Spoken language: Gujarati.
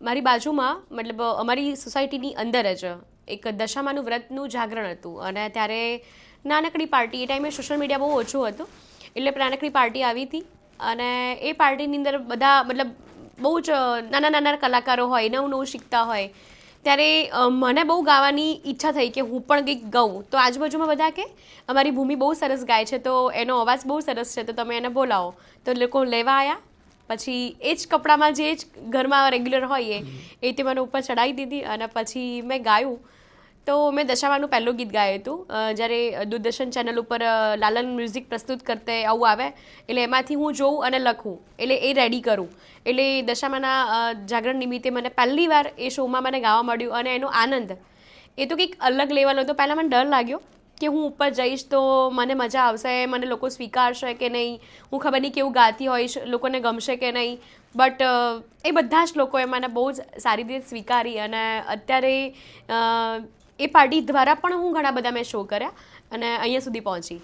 મારી બાજુમાં, મતલબ, અમારી સોસાયટીની અંદર જ એક દશામાનું વ્રતનું જાગરણ હતું. અને ત્યારે નાનકડી પાર્ટી, એ ટાઈમે સોશિયલ મીડિયા બહુ ઓછું હતું. એટલે નાનકડી પાર્ટી આવી હતી. અને એ પાર્ટીની અંદર બધા, મતલબ, બહુ જ નાના નાના કલાકારો હોય, નવું નવું શીખતા હોય. ત્યારે મને બહુ ગાવાની ઈચ્છા થઈ કે હું પણ કંઈક ગાઉં. તો આજુબાજુમાં બધા કે, અમારી ભૂમિ બહુ સરસ ગાય છે, તો એનો અવાજ બહુ સરસ છે, તો તમે એને બોલાવો. તો લોકો લેવા આવ્યા પછી એ જ કપડામાં જે જ ઘરમાં રેગ્યુલર હોય એ તે મને ઉપર ચડાવી દીધી અને પછી મેં ગાયું. તો મેં દશામાનું પહેલું ગીત ગાયું હતું. જ્યારે દૂરદર્શન ચેનલ ઉપર લાલન મ્યુઝિક પ્રસ્તુત કરતે આવું આવે, એટલે એમાંથી હું જોઉં અને લખું. એટલે એ રેડી કરું. એટલે દશામાના જાગરણ નિમિત્તે મને પહેલી વાર એ શોમાં મને ગાવા મળ્યું અને એનો આનંદ. એ તો કંઈક અલગ લેવલ હતો. પહેલાં મને ડર લાગ્યો. કે હું ઉપર જઈશ તો મને મજા આવશે, મને લોકો સ્વીકારશે કે નહીં? હું ખબર નહીં કેવું ગાતી હોઈશ, લોકોને ગમશે કે નહીં? બટ એ બધા જ લોકોએ મને બહુ જ સારી રીતે સ્વીકારી અને અત્યારે એ પાર્ટી દ્વારા પણ હું ઘણા બધા મેં શો કર્યા અને અહીંયા સુધી પહોંચી.